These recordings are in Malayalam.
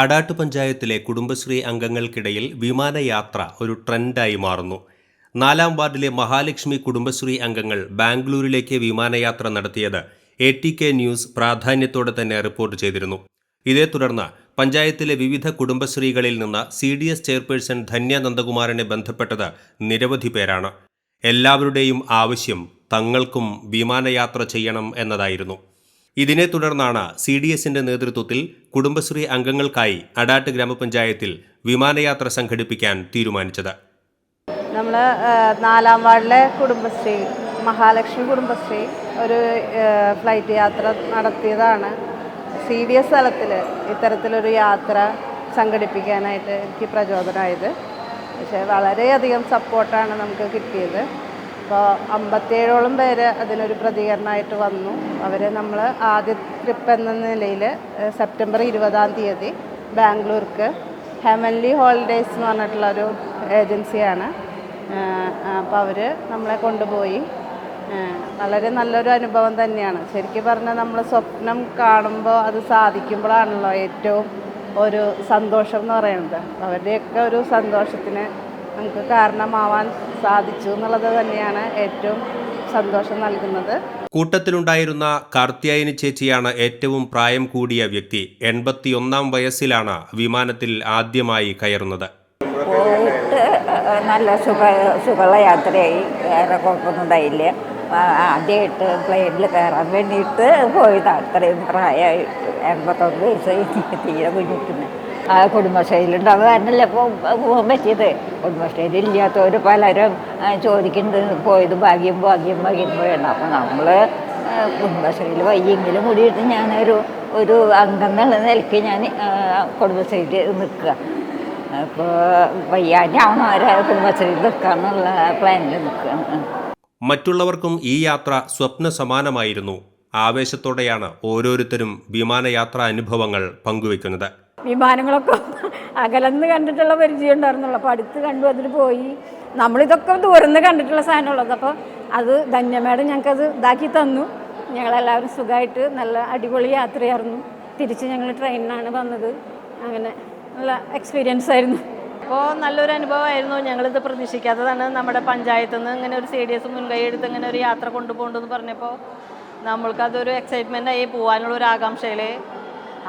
അടാട്ട് പഞ്ചായത്തിലെ കുടുംബശ്രീ അംഗങ്ങൾക്കിടയിൽ വിമാനയാത്ര ഒരു ട്രെൻഡായി മാറുന്നു. നാലാം വാർഡിലെ മഹാലക്ഷ്മി കുടുംബശ്രീ അംഗങ്ങൾ ബാംഗ്ലൂരിലേക്ക് വിമാനയാത്ര നടത്തിയത് എ ടി കെ ന്യൂസ് പ്രാധാന്യത്തോടെ തന്നെ റിപ്പോർട്ട് ചെയ്തിരുന്നു. ഇതേ തുടർന്ന് പഞ്ചായത്തിലെ വിവിധ കുടുംബശ്രീകളിൽ നിന്ന് C D S chairperson Dhanya നന്ദകുമാറിനെ ബന്ധപ്പെട്ടത് നിരവധി പേരാണ്. എല്ലാവരുടെയും ആവശ്യം തങ്ങൾക്കും വിമാനയാത്ര ചെയ്യണം എന്നതായിരുന്നു. ഇതിനെ തുടർന്നാണ് സി ഡി എസിന്റെ നേതൃത്വത്തിൽ കുടുംബശ്രീ അംഗങ്ങൾക്കായി അടാട്ട് ഗ്രാമപഞ്ചായത്തിൽ വിമാനയാത്ര സംഘടിപ്പിക്കാൻ തീരുമാനിച്ചത്. നമ്മൾ നാലാം വാർഡിലെ കുടുംബശ്രീ മഹാലക്ഷ്മി കുടുംബശ്രീ ഒരു ഫ്ലൈറ്റ് യാത്ര നടത്തിയതാണ്. സി ഡി എസ് തലത്തിൽ ഇത്തരത്തിലൊരു യാത്ര സംഘടിപ്പിക്കാനായിട്ട് എനിക്ക് പ്രചോദനമായത് പക്ഷേ വളരെയധികം സപ്പോർട്ടാണ് നമുക്ക് കിട്ടിയത്. അപ്പോൾ അമ്പത്തേഴോളം പേര് അതിനൊരു പ്രതികരണമായിട്ട് വന്നു. അവരെ നമ്മൾ ആദ്യ ട്രിപ്പ് എന്ന നിലയിൽ സെപ്റ്റംബർ ഇരുപതാം തീയതി ബാംഗ്ലൂർക്ക്. ഹെമൻലി ഹോളിഡേയ്സ് എന്ന് പറഞ്ഞിട്ടുള്ളൊരു ഏജൻസിയാണ്. അപ്പോൾ അവർ നമ്മളെ കൊണ്ടുപോയി. വളരെ നല്ലൊരു അനുഭവം തന്നെയാണ്. ശരിക്കും പറഞ്ഞാൽ നമ്മൾ സ്വപ്നം കാണുമ്പോൾ അത് സാധിക്കുമ്പോഴാണല്ലോ ഏറ്റവും ഒരു സന്തോഷം എന്ന് പറയുന്നത്. അവരുടെയൊക്കെ ഒരു സന്തോഷത്തിന് നമുക്ക് കാരണമാവാൻ സാധിച്ചു എന്നുള്ളത് തന്നെയാണ് ഏറ്റവും സന്തോഷം നൽകുന്നത്. കൂട്ടത്തിലുണ്ടായിരുന്ന കാർത്തിയായനി ചേച്ചിയാണ് ഏറ്റവും പ്രായം കൂടിയ വ്യക്തി. എൺപത്തിയൊന്നാം വയസ്സിലാണ് വിമാനത്തിൽ ആദ്യമായി കയറുന്നത്. പോയിട്ട് നല്ല സുഖ സുഖമുള്ള യാത്രയായി. വേറെ കുഴപ്പമൊന്നും ഉണ്ടായില്ല. ആദ്യമായിട്ട് പ്ലെയിനിൽ കയറാൻ വേണ്ടിയിട്ട് പോയതാണ് അത്രയും പ്രായമായി. എൺപത്തൊന്ന് വയസ്സായി. തീരെ കുഞ്ഞിട്ടുണ്ട് ആ കുടുംബശ്രീയിലുണ്ടാവുക കാരണമല്ല ഇപ്പോൾ പോകാൻ പറ്റിയത്. കുടുംബശ്രീയിൽ ഇല്ലാത്തവർ പലരും ചോദിക്കുന്നത് പോയത് ഭാഗ്യം ഭാഗ്യം ഭാഗ്യം പോയാണ് അപ്പോൾ നമ്മൾ കുടുംബശ്രീയിൽ വയ്യെങ്കിലും കൂടിയിട്ട് ഞാനൊരു ഒരു അംഗം എന്നുള്ള നിലയ്ക്ക് ഞാൻ കുടുംബശ്രീയിൽ നിൽക്കുക. അപ്പോൾ വയ്യാണ്ടാവണം അവരെ കുടുംബശ്രീയിൽ നിൽക്കാന്നുള്ള പ്ലാനിൽ നിൽക്കുകയാണ്. മറ്റുള്ളവർക്കും ഈ യാത്ര സ്വപ്ന സമാനമായിരുന്നു ആവേശത്തോടെയാണ് ഓരോരുത്തരും വിമാനയാത്രാ അനുഭവങ്ങൾ പങ്കുവെക്കുന്നത് വിമാനങ്ങളൊക്കെ അകലന്ന് കണ്ടിട്ടുള്ള പരിചയം ഉണ്ടായിരുന്നുള്ളൂ. അപ്പോൾ അടുത്ത് കണ്ടു അതിൽ പോയി. നമ്മളിതൊക്കെ ദൂരന്ന് കണ്ടിട്ടുള്ള സാധനമുള്ളത് അപ്പോൾ അത് ധന്യമേടം ഞങ്ങൾക്കത് ഇതാക്കി തന്നു. ഞങ്ങളെല്ലാവരും സുഖമായിട്ട് നല്ല അടിപൊളി യാത്രയായിരുന്നു. തിരിച്ച് ഞങ്ങൾ ട്രെയിനിനാണ് വന്നത്. അങ്ങനെ നല്ല എക്സ്പീരിയൻസ് ആയിരുന്നു. അപ്പോൾ നല്ലൊരു അനുഭവമായിരുന്നു ഞങ്ങളിത് പ്രതീക്ഷിക്കാത്തതാണ്. നമ്മുടെ പഞ്ചായത്തു നിന്ന് ഇങ്ങനെ ഒരു സി ഡി എസ് മുൻകൈ എടുത്ത് ഇങ്ങനെ ഒരു യാത്ര കൊണ്ടുപോകണ്ടെന്ന് പറഞ്ഞപ്പോൾ നമ്മൾക്കതൊരു എക്സൈറ്റ്മെന്റ് ആയി പോകാനുള്ള ഒരു ആകാംക്ഷയിൽ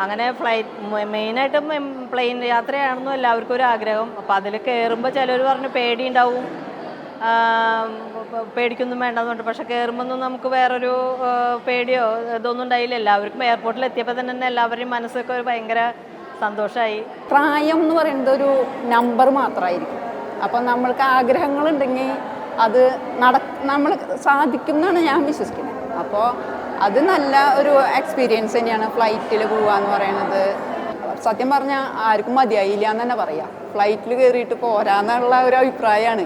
അങ്ങനെ ഫ്ലൈറ്റ് മെയിനായിട്ടും പ്ലെയിൻ യാത്രയാണെന്നും എല്ലാവർക്കും ഒരു ആഗ്രഹം. അപ്പോൾ അതിൽ കയറുമ്പോൾ ചിലർ പറഞ്ഞു പേടിയുണ്ടാവും. പേടിക്കൊന്നും വേണ്ടെന്നുണ്ട് പക്ഷെ കയറുമ്പോൾ നമുക്ക് വേറൊരു പേടിയോ ഇതൊന്നും ഉണ്ടായില്ല. എല്ലാവർക്കും എയർപോർട്ടിൽ എത്തിയപ്പോൾ തന്നെ എല്ലാവരുടെയും മനസ്സൊക്കെ ഒരു ഭയങ്കര സന്തോഷമായി പ്രായം എന്ന് പറയുന്നത് ഒരു നമ്പർ മാത്രമായിരിക്കും അപ്പം നമ്മൾക്ക് ആഗ്രഹങ്ങളുണ്ടെങ്കിൽ അത് നട നമ്മൾ സാധിക്കും എന്നാണ് ഞാൻ വിശ്വസിക്കുന്നത്. അപ്പോൾ അത് നല്ല ഒരു എക്സ്പീരിയൻസ് തന്നെയാണ് ഫ്ലൈറ്റിൽ പോവുക എന്ന് പറയുന്നത് സത്യം പറഞ്ഞാൽ ആർക്കും മതിയായില്ല എന്ന് തന്നെ പറയാം. ഫ്ലൈറ്റിൽ കയറിയിട്ട് പോരാന്നുള്ള ഒരു അഭിപ്രായമാണ്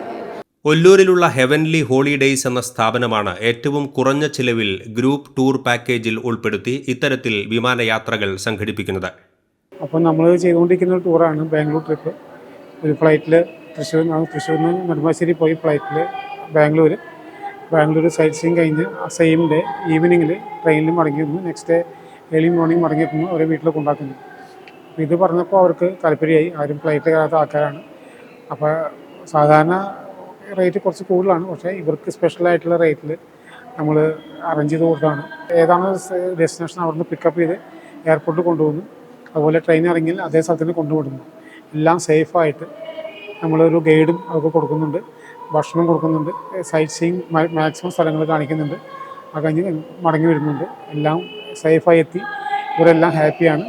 ഒല്ലൂരിലുള്ള ഹെവൻലി ഹോളിഡേയ്സ് എന്ന സ്ഥാപനമാണ് ഏറ്റവും കുറഞ്ഞ ചിലവിൽ ഗ്രൂപ്പ് ടൂർ പാക്കേജിൽ ഉൾപ്പെടുത്തി ഇത്തരത്തിൽ വിമാനയാത്രകൾ സംഘടിപ്പിക്കുന്നത്. അപ്പോൾ നമ്മൾ ചെയ്തുകൊണ്ടിരിക്കുന്ന ഒരു ടൂറാണ് ബാംഗ്ലൂർ ട്രിപ്പ് ഒരു ഫ്ലൈറ്റിൽ തൃശ്ശൂർ തൃശ്ശൂരിൽ നിന്ന് നെടുമ്പാശ്ശേരി പോയി ഫ്ലൈറ്റിൽ ബാംഗ്ലൂർ ബാംഗ്ലൂർ സൈറ്റ് സീൻ കഴിഞ്ഞ് സെയിം ഡേ ഈവനിങ്ങിൽ ട്രെയിനിൽ മടങ്ങി വന്നു നെക്സ്റ്റ് ഡേ ഏർലി മോർണിംഗ് മടങ്ങി എത്തുന്നു അവരെ വീട്ടിൽ കൊണ്ടാക്കുന്നു. ഇത് പറഞ്ഞപ്പോൾ അവർക്ക് താല്പര്യമായി. ആരും ഫ്ലൈറ്റ് കയറാത്ത ആൾക്കാരാണ്. അപ്പോൾ സാധാരണ റേറ്റ് കുറച്ച് കൂടുതലാണ്. പക്ഷേ ഇവർക്ക് സ്പെഷ്യലായിട്ടുള്ള റേറ്റിൽ നമ്മൾ അറേഞ്ച് ചെയ്ത് കൊടുത്താണ്. ഏതാണ് ഡെസ്റ്റിനേഷൻ അവിടെ നിന്ന് പിക്കപ്പ് ചെയ്ത് എയർപോർട്ടിൽ കൊണ്ടുപോകുന്നു അതുപോലെ ട്രെയിൻ ഇറങ്ങിയാൽ അതേ സ്ഥലത്തിന് കൊണ്ടുവിടുന്നു. എല്ലാം സേഫായിട്ട് നമ്മളൊരു ഗൈഡും അവർക്ക് കൊടുക്കുന്നുണ്ട്. ഭക്ഷണം കൊടുക്കുന്നുണ്ട്. സൈറ്റ് സീയിങ് മാക്സിമം സ്ഥലങ്ങൾ കാണിക്കുന്നുണ്ട്. അത് കഴിഞ്ഞ് മടങ്ങി വരുന്നുണ്ട്. എല്ലാം സേഫായി എത്തി. ഇവരെല്ലാം ഹാപ്പിയാണ്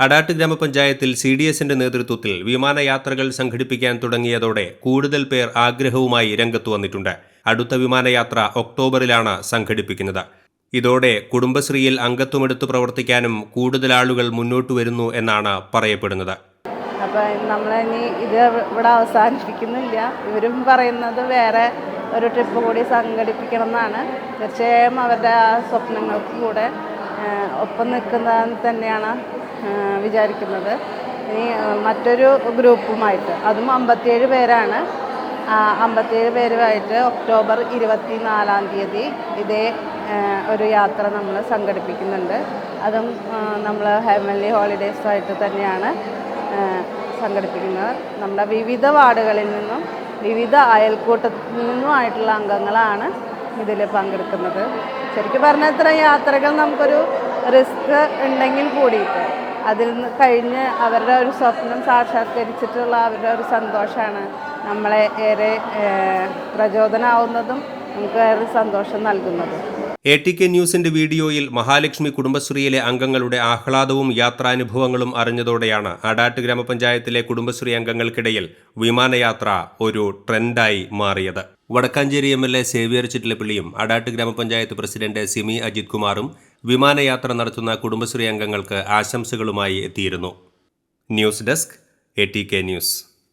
അടാട്ട് ഗ്രാമപഞ്ചായത്തിൽ സി ഡി എസിന്റെ നേതൃത്വത്തിൽ വിമാനയാത്രകൾ സംഘടിപ്പിക്കാൻ തുടങ്ങിയതോടെ കൂടുതൽ പേർ ആഗ്രഹവുമായി രംഗത്തു വന്നിട്ടുണ്ട്. അടുത്ത വിമാനയാത്ര ഒക്ടോബറിലാണ് സംഘടിപ്പിക്കുന്നത്. ഇതോടെ കുടുംബശ്രീയിൽ അംഗത്വമെടുത്ത് പ്രവർത്തിക്കാനും കൂടുതൽ ആളുകൾ മുന്നോട്ട് വരുന്നു എന്നാണ് പറയപ്പെടുന്നത്. അപ്പോൾ നമ്മളിനി ഇത് ഇവിടെ അവസാനിപ്പിക്കുന്നില്ല. ഇവരും പറയുന്നത് വേറെ ഒരു ട്രിപ്പ് കൂടി സംഘടിപ്പിക്കണം എന്നാണ് തീർച്ചയായും അവരുടെ ആ സ്വപ്നങ്ങൾക്ക് കൂടെ ഒപ്പം നിൽക്കുന്നതെന്ന് തന്നെയാണ് വിചാരിക്കുന്നത്. ഇനി മറ്റൊരു ഗ്രൂപ്പുമായിട്ട് അതും അമ്പത്തിയേഴ് പേരാണ്. അമ്പത്തിയേഴ് പേരുമായിട്ട് ഒക്ടോബർ ഇരുപത്തി നാലാം തീയതി ഇതേ ഒരു യാത്ര നമ്മൾ സംഘടിപ്പിക്കുന്നുണ്ട്. അതും നമ്മൾ ഹെവൻലി ഹോളിഡേയ്സുമായിട്ട് തന്നെയാണ്. സംഘടിപ്പിക്കുന്നത്. നമ്മുടെ വിവിധ വാർഡുകളിൽ നിന്നും വിവിധ അയൽക്കൂട്ടത്തിൽ നിന്നുമായിട്ടുള്ള അംഗങ്ങളാണ് ഇതിൽ പങ്കെടുക്കുന്നത്. ശരിക്കും പറഞ്ഞാൽ ഇത്ര യാത്രകൾ നമുക്കൊരു റിസ്ക് ഉണ്ടെങ്കിൽ കൂടിയിട്ട് അതിൽ നിന്ന് കഴിഞ്ഞ് അവരുടെ ഒരു സ്വപ്നം സാക്ഷാത്കരിച്ചിട്ടുള്ള അവരുടെ ഒരു സന്തോഷമാണ് നമ്മളെ ഏറെ പ്രചോദനമാവുന്നതും നമുക്ക് ഏറെ സന്തോഷം നൽകുന്നതും. എ ടി കെ ന്യൂസിന്റെ വീഡിയോയിൽ മഹാലക്ഷ്മി കുടുംബശ്രീയിലെ അംഗങ്ങളുടെ ആഹ്ലാദവും യാത്രാനുഭവങ്ങളും അറിഞ്ഞതോടെയാണ് അടാട്ട് ഗ്രാമപഞ്ചായത്തിലെ കുടുംബശ്രീ അംഗങ്ങൾക്കിടയിൽ വിമാനയാത്ര ഒരു ട്രെൻഡായി മാറിയത്. Vadakkanchery M L A Xavier ചിറ്റിലപ്പിള്ളിയും Adat ഗ്രാമപഞ്ചായത്ത് പ്രസിഡന്റ് സിമി അജിത് കുമാറും വിമാനയാത്ര നടത്തുന്ന കുടുംബശ്രീ അംഗങ്ങൾക്ക് ആശംസകളുമായി എത്തിയിരുന്നു. News desk A T K news.